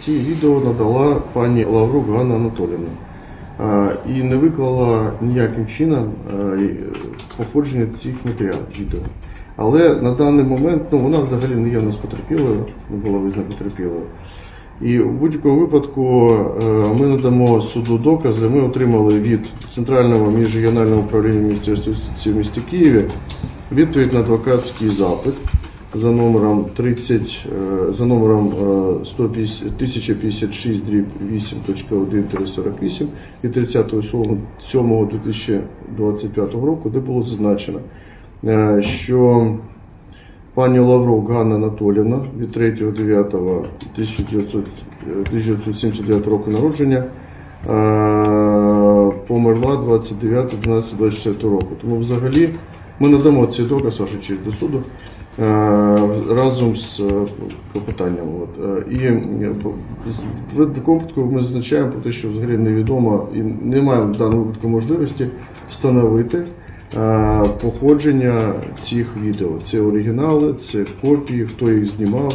Ці відео надала пані Лаврук Ганна Анатолівна і не виклала ніяким чином походження цих матеріалів відео. Але на даний момент ну, вона взагалі не є в нас потерпілою, не була визнана потерпілою. І в будь-якому випадку е, ми надамо суду докази. Ми отримали від Центрального міжрегіонального управління Міністерства юстиції в місті Києві відповідь на адвокатський запит за номером 30, е, за номером е, 150 1056 дріб 8.1-48 від 30.07.2025 року, де було зазначено, е, що пані Лавров Ганна Анатолівна від 3.9.1979 року народження е, померла 29.11.24 року. Тому взагалі ми надамо цей доказ ваша честь до суду е, разом з питанням. клопотанням. От. Е, І е, в такому випадку ми зазначаємо про те, що взагалі невідомо і немає в даному випадку можливості встановити е, походження цих відео. Це оригінали, це копії, хто їх знімав,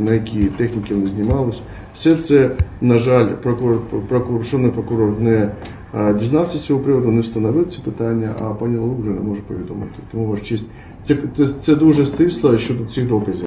на, які техніки вони знімались. Все це, на жаль, прокурор, прокурор, Верховний прокурор не дізнався з цього приводу, не встановив ці питання, а пані Лаврук вже не може повідомити. Тому честь, це, це, це дуже стисло щодо цих доказів.